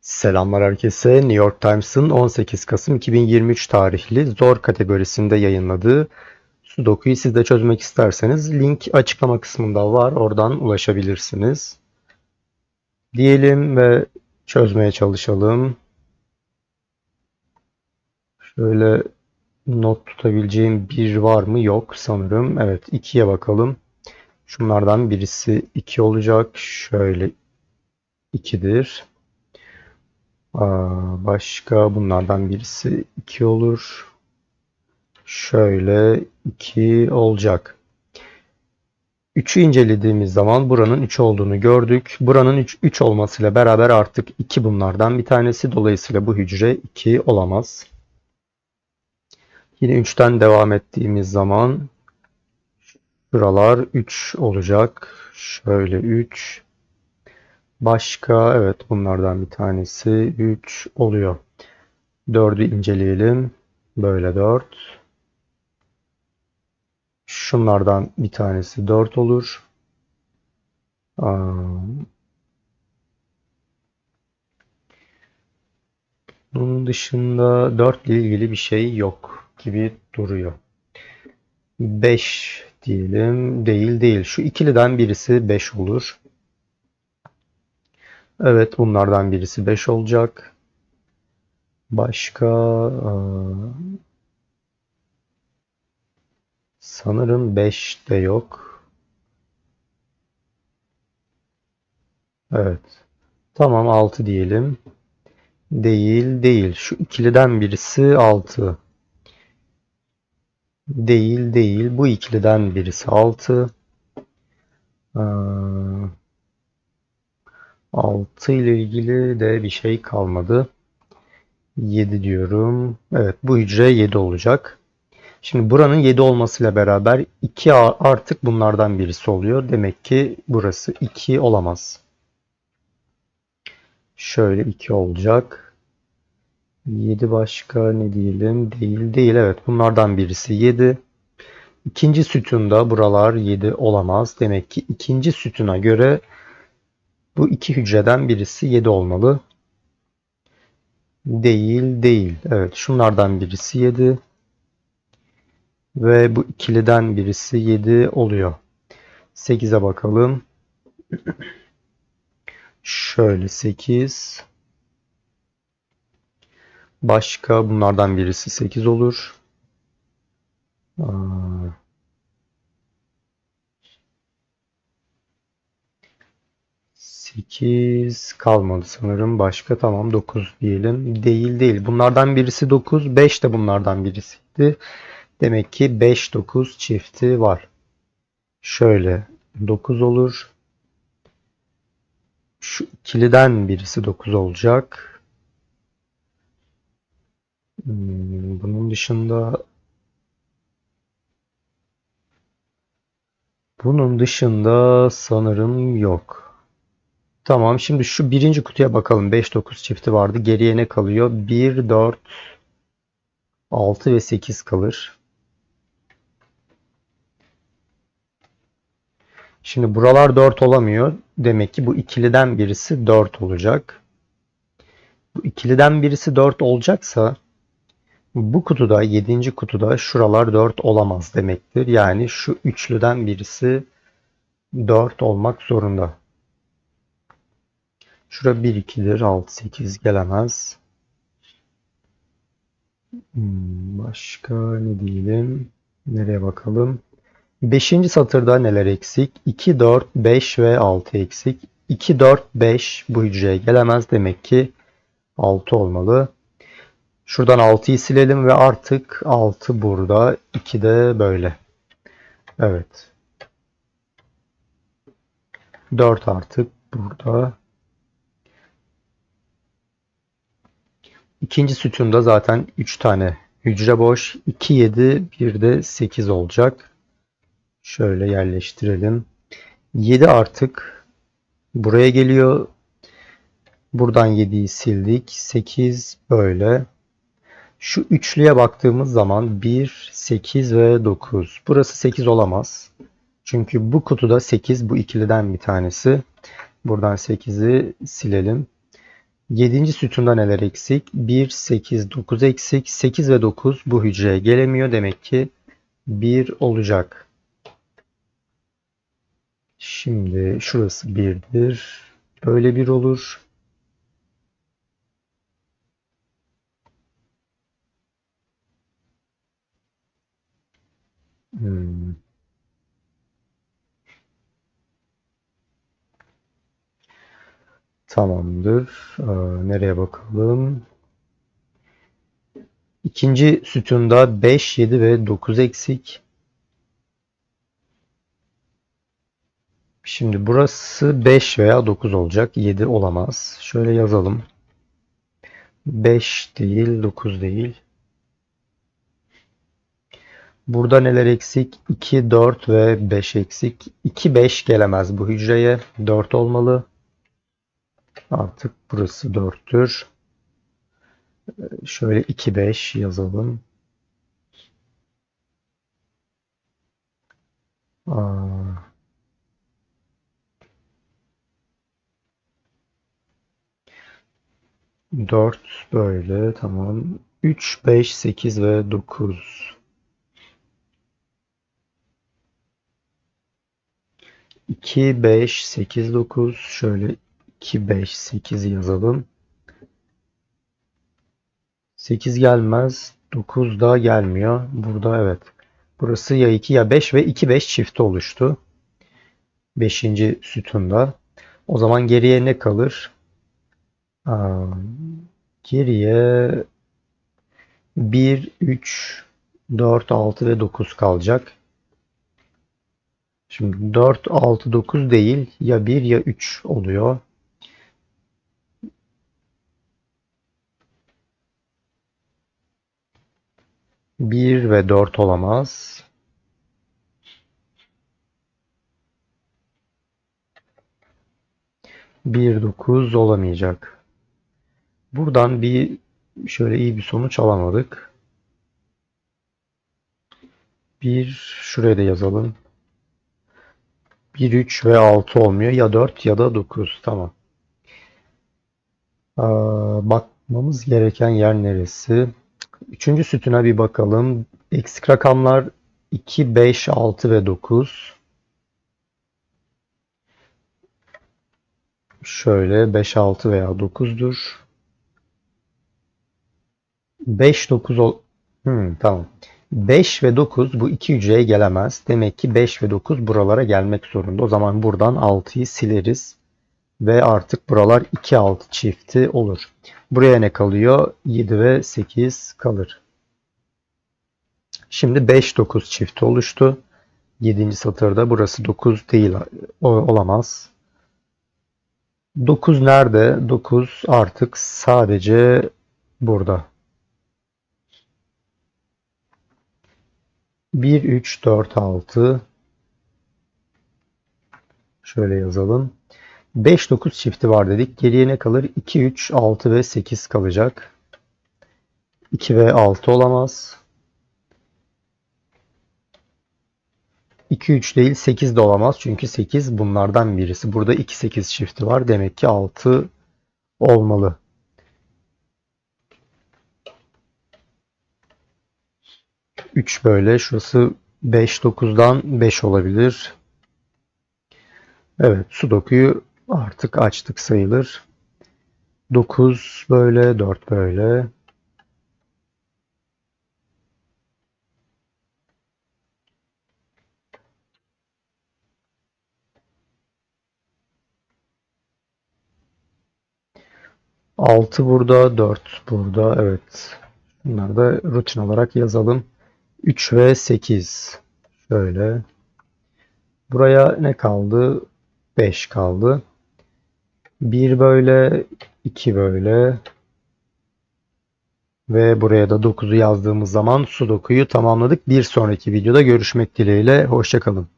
Selamlar herkese. New York Times'ın 18 Kasım 2023 tarihli zor kategorisinde yayınladığı Sudoku'yu siz de çözmek isterseniz link açıklama kısmında var. Oradan ulaşabilirsiniz. Diyelim ve çözmeye çalışalım. Şöyle not tutabileceğim bir var mı? Yok sanırım. Evet 2'ye bakalım. Şunlardan birisi 2 olacak. Şöyle 2'dir. Başka bunlardan birisi 2 olur. Şöyle 2 olacak. 3'ü incelediğimiz zaman buranın 3 olduğunu gördük. Buranın 3, 3 olmasıyla beraber artık 2 bunlardan bir tanesi. Dolayısıyla bu hücre 2 olamaz. Yine 3'ten devam ettiğimiz zaman şuralar 3 olacak. Şöyle 3. Başka evet bunlardan bir tanesi 3 oluyor. 4'ü inceleyelim. Böyle 4. Şunlardan bir tanesi 4 olur. Bunun dışında 4 ile ilgili bir şey yok gibi duruyor. 5 diyelim. Değil değil. Şu ikiliden birisi 5 olur. Evet bunlardan birisi 5 olacak. Başka aa, sanırım 5 de yok. Evet. Tamam 6 diyelim. Değil değil. Şu ikiliden birisi 6. Değil değil. Bu ikiliden birisi 6. Aa, 6 ile ilgili de bir şey kalmadı. 7 diyorum. Evet bu hücre 7 olacak. Şimdi buranın 7 olmasıyla beraber 2 artık bunlardan birisi oluyor. Demek ki burası 2 olamaz. Şöyle 2 olacak. 7 başka ne diyelim? Değil değil. Evet bunlardan birisi 7. İkinci sütunda buralar 7 olamaz. Demek ki ikinci sütuna göre bu iki hücreden birisi 7 olmalı. Değil, değil. Evet, şunlardan birisi 7. Ve bu ikiliden birisi 7 oluyor. 8'e bakalım. Şöyle 8. Başka bunlardan birisi 8 olur. Aa, 8 kalmadı sanırım. Başka tamam 9 diyelim. Değil değil. Bunlardan birisi 9. 5 de bunlardan birisiydi. Demek ki 5-9 çifti var. Şöyle 9 olur. Şu ikiliden birisi 9 olacak. Hmm, Bunun dışında bunun dışında sanırım yok. Tamam şimdi şu birinci kutuya bakalım. 5-9 çifti vardı. Geriye ne kalıyor? 1, 4, 6 ve 8 kalır. Şimdi buralar 4 olamıyor. Demek ki bu ikiliden birisi 4 olacak. Bu ikiliden birisi 4 olacaksa bu kutuda 7. kutuda şuralar 4 olamaz demektir. Yani şu üçlüden birisi 4 olmak zorunda. Şura 1 2'dir. 6 8 gelemez. Hmm, Başka ne diyelim? Nereye bakalım? 5. satırda neler eksik? 2, 4, 5 ve 6 eksik. 2, 4, 5 bu hücreye gelemez. Demek ki 6 olmalı. Şuradan 6'yı silelim ve artık 6 burada. 2 de böyle. Evet. 4 artık burada. İkinci sütunda zaten 3 tane hücre boş. 2, 7, bir de 8 olacak. Şöyle yerleştirelim. 7 artık buraya geliyor. Buradan 7'yi sildik. 8 böyle. Şu üçlüye baktığımız zaman 1, 8 ve 9. Burası 8 olamaz. Çünkü bu kutuda 8 bu ikiliden bir tanesi. Buradan 8'i silelim. 7. sütunda neler eksik? 1, 8, 9 eksik. 8 ve 9 bu hücreye gelemiyor. Demek ki 1 olacak. Şimdi şurası 1'dir. Böyle 1 olur. Hmm. Tamamdır. Ee, nereye bakalım? İkinci sütunda 5, 7 ve 9 eksik. Şimdi burası 5 veya 9 olacak. 7 olamaz. Şöyle yazalım. 5 değil, 9 değil. Burada neler eksik? 2, 4 ve 5 eksik. 2, 5 gelemez bu hücreye. 4 olmalı. Artık burası 4'tür. Şöyle 2, 5 yazalım. Aa. Dört böyle tamam. 3, 5, 8 ve 9. 2, 5, 8, 9. Şöyle 2, 5, 8 yazalım. 8 gelmez. 9 da gelmiyor. Burada evet. Burası ya 2 ya 5 ve 2, 5 çifti oluştu. 5. sütunda. O zaman geriye ne kalır? Geriye 1, 3, 4, 6 ve 9 kalacak. Şimdi 4, 6, 9 değil ya 1 ya 3 oluyor. Bir ve dört olamaz. Bir dokuz olamayacak. Buradan bir şöyle iyi bir sonuç alamadık. Bir şuraya da yazalım. 1, 3 ve 6 olmuyor. Ya 4 ya da 9. Tamam. Aa, bakmamız gereken yer neresi? Üçüncü sütuna bir bakalım. Eksik rakamlar 2, 5, 6 ve 9. Şöyle 5, 6 veya 9'dur. 5, 9 ol... Hmm, tamam. 5 ve 9 bu iki hücreye gelemez. Demek ki 5 ve 9 buralara gelmek zorunda. O zaman buradan 6'yı sileriz. Ve artık buralar 2, 6 çifti olur. Buraya ne kalıyor? 7 ve 8 kalır. Şimdi 5, 9 çifti oluştu. 7. satırda burası 9 değil olamaz. 9 nerede? 9 artık sadece burada. 1, 3, 4, 6 şöyle yazalım. 5, 9 çifti var dedik. Geriye ne kalır? 2, 3, 6 ve 8 kalacak. 2 ve 6 olamaz. 2, 3 değil 8 de olamaz. Çünkü 8 bunlardan birisi. Burada 2, 8 çifti var. Demek ki 6 olmalı. Üç böyle. Şurası 5, 9'dan 5 olabilir. Evet. Sudoku'yu artık açtık sayılır. 9 böyle. 4 böyle. Altı burada, dört burada. Evet. Bunları da rutin olarak yazalım. 3 ve 8. Şöyle. Buraya ne kaldı? 5 kaldı. 1 böyle, 2 böyle. Ve buraya da 9'u yazdığımız zaman Sudoku'yu tamamladık. Bir sonraki videoda görüşmek dileğiyle. Hoşçakalın.